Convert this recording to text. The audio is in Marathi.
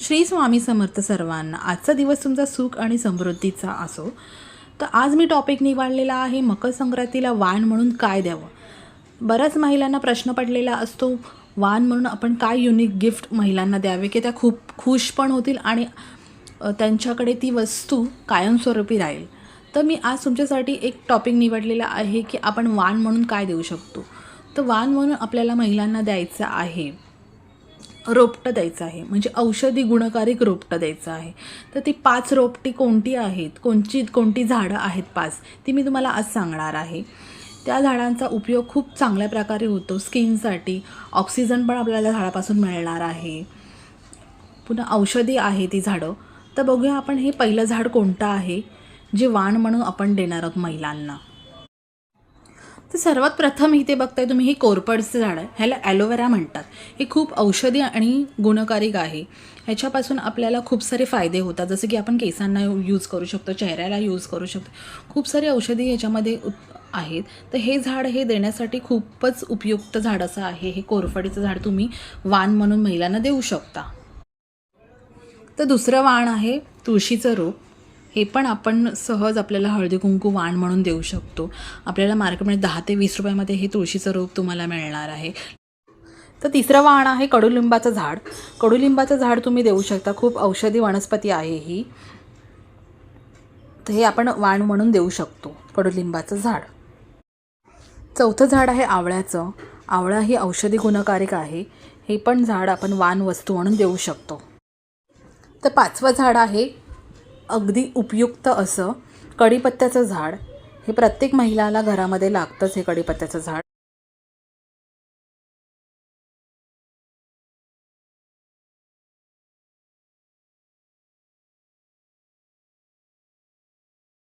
श्री स्वामी समर्थ सर्वांना आजचा दिवस तुमचा सुख आणि समृद्धीचा असो. तर आज मी टॉपिक निवडलेला आहे मकर संक्रांतीला वाण म्हणून काय द्यावं? बऱ्याच महिलांना प्रश्न पडलेला असतो वाण म्हणून आपण काय युनिक गिफ्ट महिलांना द्यावे? की त्या खूप खुश पण होतील आणि त्यांच्याकडे ती वस्तू कायमस्वरूपी राहील. तर मी आज तुमच्यासाठी एक टॉपिक निवडलेला आहे की आपण वाण म्हणून काय देऊ शकतो? तर वाण म्हणून आपल्याला महिलांना द्यायचं आहे. रोपटं द्यायचं आहे. म्हणजे औषधी गुणकारिक रोपटं द्यायचं आहे. तर ती पाच रोपटी कोणती आहेत? कोणची कोणती झाडं आहेत पाच? ती मी तुम्हाला आज सांगणार आहे. त्या झाडांचा उपयोग खूप चांगल्या प्रकारे होतो. स्किनसाठी ऑक्सिजन पण आपल्याला झाडापासून मिळणार आहे. पुन्हा औषधी आहे ती झाडं. तर बघूया आपण हे पहिलं झाड कोणतं आहे जे वाण म्हणून आपण देणार आहोत महिलांना. तर सर्वात प्रथम इथे बघताय तुम्ही हे कोरपडचं झाड आहे. ह्याला ॲलोवेरा म्हणतात. हे खूप औषधी आणि गुणकारिक आहे. ह्याच्यापासून आपल्याला खूप सारे फायदे होतात. जसं की आपण केसांना यूज करू शकतो चेहऱ्याला यूज करू शकतो. खूप सारे औषधी ह्याच्यामध्ये आहेत. तर हे झाड हे देण्यासाठी खूपच उपयुक्त झाड असं आहे. हे कोरफडीचं झाड तुम्ही वाण म्हणून महिलांना देऊ शकता. तर दुसरं वाण आहे तुळशीचं रोप. हे पण आपण सहज आपल्याला हळदी कुंकू वाण म्हणून देऊ शकतो. आपल्याला मार्केटमध्ये दहा ते वीस रुपयामध्ये हे तुळशीचं रोप तुम्हाला मिळणार आहे. तर तिसरं वाण आहे कडुलिंबाचं झाड. कडुलिंबाचं झाड तुम्ही देऊ शकता. खूप औषधी वनस्पती आहे ही. तर हे आपण वाण म्हणून देऊ शकतो कडुलिंबाचं झाड. चौथं झाड आहे आवळ्याचं. आवळा ही औषधी गुणकारक आहे. हे पण झाड आपण वाण वस्तू म्हणून देऊ शकतो. तर पाचवं झाड आहे अगदी उपयुक्त असं कढीपत्त्याचं झाड हे प्रत्येक महिलाला घरामध्ये लागतंच हे कढीपत्त्याचं झाड.